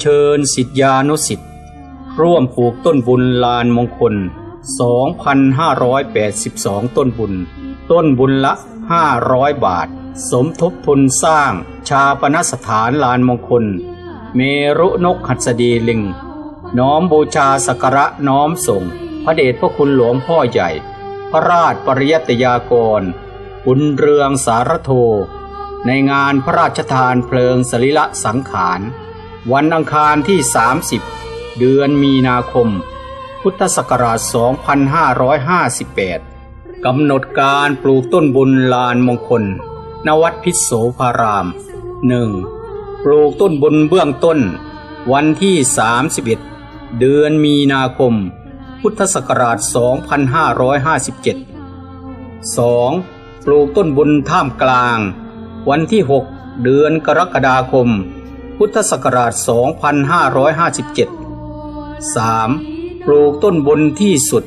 เชิญสิทธิานุสิทธิ์ร่วมปลูกต้นบุญลานมงคล 2,582 ต้นบุญ ต้นบุญละ 500 บาท สมทบทุนสร้างชาปนสถานลานมงคล เมรุนกหัสดีลิง น้อมบูชาสักการะน้อมส่ง พระเดชพระคุณหลวงพ่อใหญ่ พระราชปริยติยากรบุญเรืองสารโท ในงานพระราชทานเพลิงสรีละสังขาร วันอังคารที่ 30 เดือนมีนาคม พุทธศักราช 2558 กำหนดการปลูกต้นบุญลานมงคลณวัดพิษโสภาราม 1. ปลูกต้นบุญเบื้องต้น วันที่ 31 เดือนมีนาคม พุทธศักราช 2557 2. ปลูกต้นบุญท่ามกลาง วันที่ 6 เดือนกรกฎาคม พุทธศักราช 2557 3. ปลูกต้นบุญที่สุด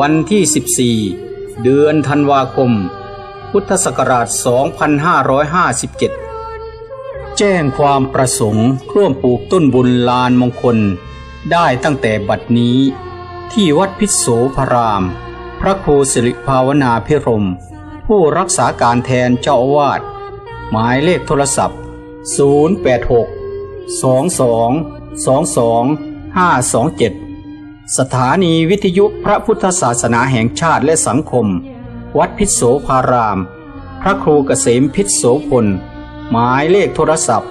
วันที่ 14 เดือนธันวาคม พุทธศักราช 2557 แจ้งความประสงค์ร่วมปลูกต้นบุญลานมงคล ได้ตั้งแต่บัดนี้ ที่วัดพิโสพราม พระครูสิริภาวนาพิรม ผู้รักษาการแทนเจ้าอาวาสหมายเลขโทรศัพท์ 086 22 22 527 สถานีวิทยุพระพุทธศาสนาแห่งชาติและสังคม วัดพิษโสภาราม พระครูเกษมพิษโสพล หมายเลขโทรศัพท์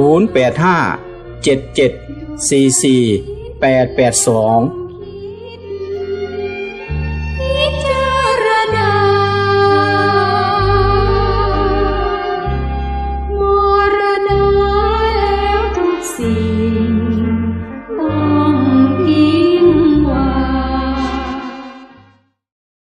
085 77 44 882